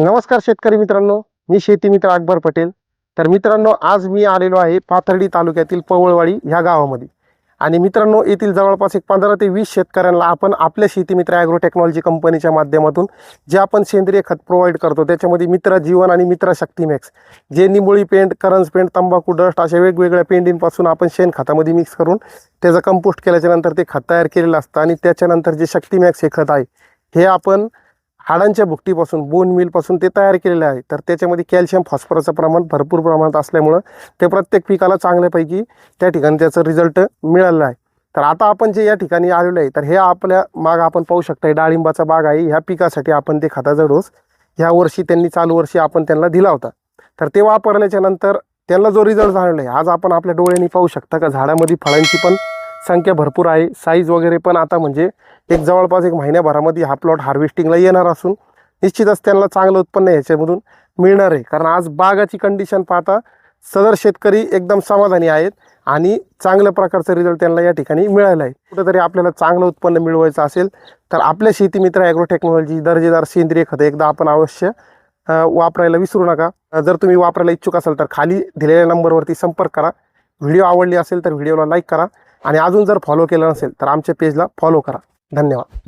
नमस्कार शेतकरी मित्रांनो मी शेती मित्र अकबर पटेल. तर मित्रांनो आज मी आलेलो आहे पाथर्डी तालुक्यातील पवळवाडी ह्या गावामध्ये. आणि मित्रांनो येथील जवळपास एक पंधरा ते वीस शेतकऱ्यांना आपण आपल्या शेती मित्र ॲग्रो टेक्नॉलॉजी कंपनीच्या माध्यमातून जे आपण सेंद्रिय खत प्रोव्हाइड करतो त्याच्यामध्ये मित्र जीवन आणि मित्र शक्ती मॅक्स जे निंबोळी पेंट करंज पेंट तंबाखू डस्ट अशा वेगवेगळ्या पेंडींपासून आपण शेणखतामध्ये मिक्स करून त्याचं कंपोस्ट केल्याच्यानंतर ते खत तयार केलेलं असतं. आणि त्याच्यानंतर जे शक्ती मॅक्स हे खत आहे हे आपण हाडांच्या भुकटीपासून बोन मिलपासून ते तयार केलेले आहे. तर त्याच्यामध्ये कॅल्शियम फॉस्फरसचं प्रमाण भरपूर प्रमाणात असल्यामुळं ते प्रत्येक पिकाला चांगल्यापैकी त्या ठिकाणी त्याचं रिझल्ट मिळालेलं आहे. तर आता आपण जे या ठिकाणी आलेलो आहे तर हे आपल्या माग आपण पाहू शकता डाळिंबाचा बाग आहे. ह्या पिकासाठी आपण ते खताचा डोस ह्या वर्षी त्यांनी चालू वर्षी आपण त्यांना दिला होता. तर ते वापरल्याच्या नंतर त्यांना जो रिझल्ट झालेला आहे आज आपण आपल्या डोळ्यांनी पाहू शकता का? झाडामध्ये फळांची पण संख्या भरपूर आहे. साईज वगैरे पण आता म्हणजे एक जवळपास एक महिन्याभरामध्ये हा प्लॉट हार्वेस्टिंगला येणार असून निश्चितच त्यांना चांगलं उत्पन्न ह्याच्यामधून मिळणार आहे. कारण आज बागाची कंडिशन पाहता सदर शेतकरी एकदम समाधानी आहेत आणि चांगल्या प्रकारचा रिझल्ट त्यांना या ठिकाणी मिळाला आहे. कुठंतरी आपल्याला चांगलं उत्पन्न मिळवायचं असेल तर आपल्या शेतीमित्र ॲग्रोटेक्नॉलॉजी ॲग्रो टेक्नॉलॉजी दर्जेदार सेंद्रिय खतं एकदा आपण अवश्य वापरायला विसरू नका. जर तुम्ही वापरायला इच्छुक असाल तर खाली दिलेल्या नंबरवरती संपर्क करा. व्हिडिओ आवडली असेल तर व्हिडिओला लाईक करा. आणि अजून जर फॉलो केलं नसेल तर आमच्या पेजला फॉलो करा. धन्यवाद.